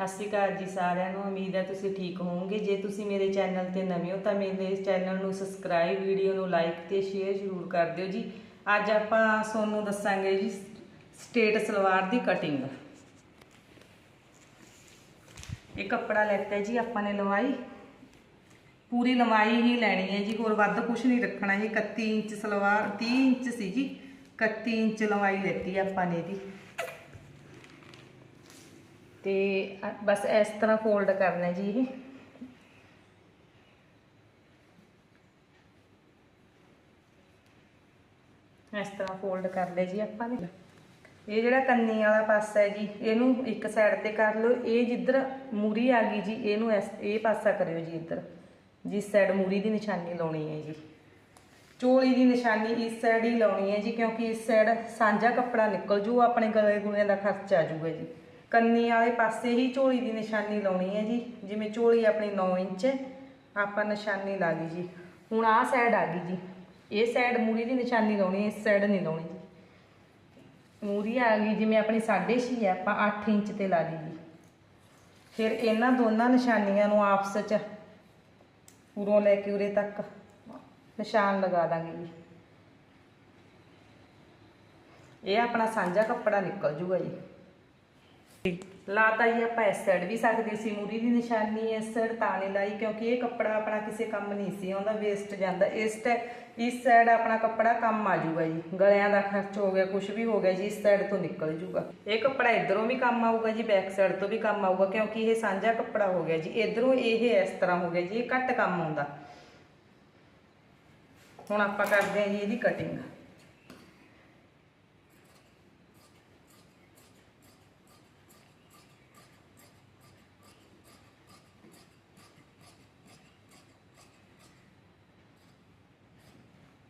ਸਤਿ ਸ਼੍ਰੀ ਅਕਾਲ ਜੀ ਸਾਰਿਆਂ ਨੂੰ, ਉਮੀਦ ਹੈ ਤੁਸੀਂ ਠੀਕ ਹੋਵੋਗੇ। ਜੇ ਤੁਸੀਂ ਮੇਰੇ ਚੈਨਲ ਤੇ ਨਵੇਂ ਹੋ ਤਾਂ ਮੇਰੇ ਚੈਨਲ ਨੂੰ ਸਬਸਕ੍ਰਾਈਬ ਵੀਡੀਓ ਨੂੰ ਲਾਈਕ ਤੇ ਸ਼ੇਅਰ ਜ਼ਰੂਰ ਕਰ ਦਿਓ ਜੀ। ਅੱਜ ਆਪਾਂ ਤੁਹਾਨੂੰ ਦੱਸਾਂਗੇ ਜੀ ਸਟੇਟ ਸਲਵਾਰ ਦੀ ਕਟਿੰਗ ਇਹ ਕੱਪੜਾ ਲੈਤਾ ਜੀ ਆਪਾਂ ਨੇ ਲਵਾਈ। ਪੂਰੀ ਲੰਬਾਈ ਹੀ ਲੈਣੀ ਹੈ ਜੀ, ਹੋਰ ਵੱਧ ਕੁਝ ਨਹੀਂ ਰੱਖਣਾ ਜੀ। 31 ਇੰਚ ਸਲਵਾਰ 30 ਇੰਚ ਸੀ ਜੀ। 31 ਇੰਚ ਲੰਬਾਈ ਲੈਤੀ ਆਪਾਂ ਨੇ ਇਹਦੀ। ਤੇ ਬਸ ਇਸ ਤਰ੍ਹਾਂ ਫੋਲਡ ਕਰਨਾ ਜੀ ਇਹ। ਇਸ ਤਰ੍ਹਾਂ ਫੋਲਡ ਕਰ ਲਿਆ ਜੀ ਆਪਾਂ ਨੇ। ਇਹ ਜਿਹੜਾ ਕੰਨੀ ਵਾਲਾ ਪਾਸਾ ਹੈ ਜੀ, ਇਹਨੂੰ ਇੱਕ ਸਾਈਡ ਤੇ ਕਰ ਲਓ। ਇਹ ਜਿੱਧਰ ਮੂਰੀ ਆ ਗਈ ਜੀ, ਇਹਨੂੰ ਇਹ ਪਾਸਾ ਕਰਿਓ ਜੀ ਇੱਧਰ। ਜਿਸ ਸਾਈਡ ਮੂਰੀ ਦੀ ਨਿਸ਼ਾਨੀ ਲਾਉਣੀ ਹੈ ਜੀ। ਚੋਲੀ ਦੀ ਨਿਸ਼ਾਨੀ ਇਸ ਸਾਈਡ ਹੀ ਲਾਉਣੀ ਹੈ ਜੀ, ਕਿਉਂਕਿ ਇਸ ਸਾਈਡ ਸਾਂਝਾ ਕੱਪੜਾ ਨਿਕਲ ਜੂ, ਆਪਣੇ ਗਲੇ ਗੁਲੇ ਦਾ ਖਰਚ ਆ ਜੂਗਾ ਜੀ। ਕੰਨੀ ਵਾਲੇ ਪਾਸੇ ਹੀ ਝੋਲੀ ਦੀ ਨਿਸ਼ਾਨੀ ਲਾਉਣੀ ਹੈ ਜੀ। ਜਿਵੇਂ ਝੋਲੀ ਆਪਣੀ 9 ਇੰਚ ਹੈ, ਆਪਾਂ ਨਿਸ਼ਾਨੀ ਲਾ ਲਈ ਜੀ। ਹੁਣ ਆਹ ਸਾਈਡ ਆ ਗਈ ਜੀ। ਇਹ ਸਾਈਡ ਮੂਰੀ ਦੀ ਨਿਸ਼ਾਨੀ ਲਾਉਣੀ ਹੈ ਇਸ ਸਾਈਡ ਨਹੀਂ ਲਾਉਣੀ ਜੀ। ਮੂਰੀ ਆ ਗਈ ਜਿਵੇਂ ਆਪਣੀ 6.5 ਹੈ, ਆਪਾਂ 8 ਇੰਚ ਤੇ ਲਾ ਲਈ ਜੀ। ਫਿਰ ਇਹਨਾਂ ਦੋਨਾਂ ਨਿਸ਼ਾਨੀਆਂ ਨੂੰ ਆਪਸ ਚ ਉਰੋਂ ਲੈ ਕੇ ਉਰੇ ਤੱਕ ਨਿਸ਼ਾਨ ਲਗਾ ਦਾਂਗੇ ਜੀ। ਇਹ ਆਪਣਾ ਸਾਂਝਾ ਕੱਪੜਾ ਨਿਕਲ ਜੂਗਾ ਜੀ। ਲਾਤਾ ਜੀ ਆਪਾਂ ਇਸ ਸਾਈਡ ਵੀ ਸਕਦੇ ਸੀ, ਮੂਰੀ ਦੀ ਨਿਸ਼ਾਨੀ ਇਸ ਸਾਈਡ ਤਾਂ ਨਹੀਂ ਲਾਈ, ਕਿਉਂਕਿ ਇਹ ਕੱਪੜਾ ਆਪਣਾ ਕਿਸੇ ਕੰਮ ਨਹੀਂ ਸੀ ਆਉਂਦਾ ਵੇਸਟ ਜਾਂਦਾ। ਇਸ ਤੇ, ਇਸ ਸਾਈਡ ਆਪਣਾ ਕੱਪੜਾ ਕੰਮ ਆ ਜਾਊਗਾ ਜੀ। ਗਲਿਆਂ ਦਾ ਖਰਚ ਹੋ ਗਿਆ ਕੁਝ ਵੀ ਹੋ ਗਿਆ ਜੀ, ਇਸ ਸਾਈਡ ਤੋਂ ਨਿਕਲ ਜੂਗਾ ਇਹ ਕੱਪੜਾ ਇਧਰੋਂ ਵੀ ਕੰਮ ਆਊਗਾ ਜੀ ਬੈਕ ਸਾਈਡ ਤੋਂ ਵੀ ਕੰਮ ਆਊਗਾ, ਕਿਉਂਕਿ ਇਹ ਸਾਂਝਾ ਕੱਪੜਾ ਹੋ ਗਿਆ ਜੀ। ਇਧਰੋਂ ਇਹ ਇਸ ਤਰ੍ਹਾਂ ਹੋ ਗਿਆ ਜੀ, ਇਹ ਘੱਟ ਕੰਮ ਆਉਂਦਾ। ਹੁਣ ਆਪਾਂ ਕਰਦੇ ਹਾਂ ਜੀ ਇਹਦੀ ਕਟਿੰਗ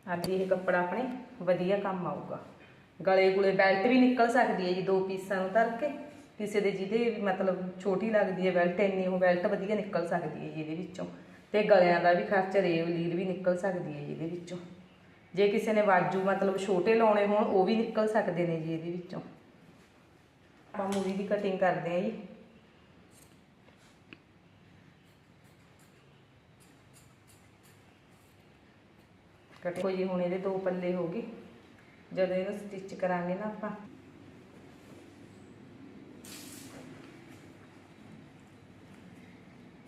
ਅੱਜ ਇਹ ਕੱਪੜਾ ਆਪਣੇ ਵਧੀਆ ਕੰਮ ਆਊਗਾ। ਗਲੇ ਗੁਲੇ ਬੈਲਟ ਵੀ ਨਿਕਲ ਸਕਦੀ ਹੈ ਜੀ ਦੋ ਪੀਸਾਂ ਨੂੰ ਧਰ ਕੇ। ਕਿਸੇ ਦੇ ਜਿਹਦੇ ਮਤਲਬ ਛੋਟੀ ਲੱਗਦੀ ਹੈ ਬੈਲਟ ਇੰਨੀ ਉਹ ਬੈਲਟ ਵਧੀਆ ਨਿਕਲ ਸਕਦੀ ਹੈ ਜੀ ਇਹਦੇ ਵਿੱਚੋਂ। ਤੇ ਗਲਿਆਂ ਦਾ ਵੀ ਖਰਚ, ਰੇਵ ਲੀਰ ਵੀ ਨਿਕਲ ਸਕਦੀ ਹੈ ਜੀ ਇਹਦੇ ਵਿੱਚੋਂ। ਜੇ ਕਿਸੇ ਨੇ ਵਾਜੂ ਮਤਲਬ ਛੋਟੇ ਲਾਉਣੇ ਹੋਣ, ਉਹ ਵੀ ਨਿਕਲ ਸਕਦੇ ਨੇ ਜੀ ਇਹਦੇ ਵਿੱਚੋਂ। ਆਪਾਂ ਮੂਰੀ ਦੀ ਕਟਿੰਗ ਕਰਦੇ ਹਾਂ ਜੀ। ਕੱਟੋ ਜੀ, ਹੁਣ ਇਹਦੇ ਦੋ ਪੱਲੇ ਹੋ ਗਏ। ਜਦੋਂ ਇਹਨੂੰ ਸਟਿਚ ਕਰਾਂਗੇ ਨਾ ਆਪਾਂ।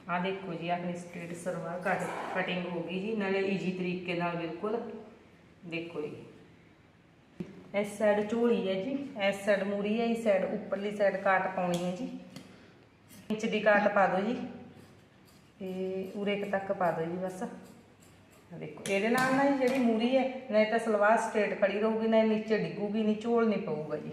ਆ ਦੇਖੋ ਜੀ, ਆਪਣੀ ਸਟ੍ਰੇਟ ਸਲਵਾਰ ਕੱਟ ਕਟਿੰਗ ਹੋ ਗਈ ਜੀ, ਨਾਲੇ ਈਜੀ ਤਰੀਕੇ ਨਾਲ ਬਿਲਕੁਲ। ਦੇਖੋ ਜੀ। ਇਸ ਸਾਈਡ ਝੋਲੀ ਹੈ ਜੀ, ਇਸ ਸਾਈਡ ਮੂਰੀ ਹੈ, ਇਸ ਸਾਈਡ ਉੱਪਰਲੀ ਸਾਈਡ ਕਾਟ ਪਾਉਣੀ ਹੈ ਜੀ। ਇੰਚ ਦੀ ਕਾਟ ਪਾ ਦਿਓ ਜੀ। ਤੇ ਉਰੇ ਕੁ ਤੱਕ ਪਾ ਦਿਓ ਜੀ ਬਸ। ਦੇਖੋ, ਇਹਦੇ ਨਾਲ ਨਾ ਜੀ ਜਿਹੜੀ ਮੂਰੀ ਹੈ ਨਹੀਂ ਤਾਂ ਸਲਵਾਰ ਸਟ੍ਰੇਟ ਖੜੀ ਰਹੂਗੀ, ਨਾ ਇਹ ਨੀਚੇ ਡਿੱਗੂਗੀ, ਨਹੀਂ, ਝੋਲ ਨਹੀਂ ਪਊਗਾ ਜੀ।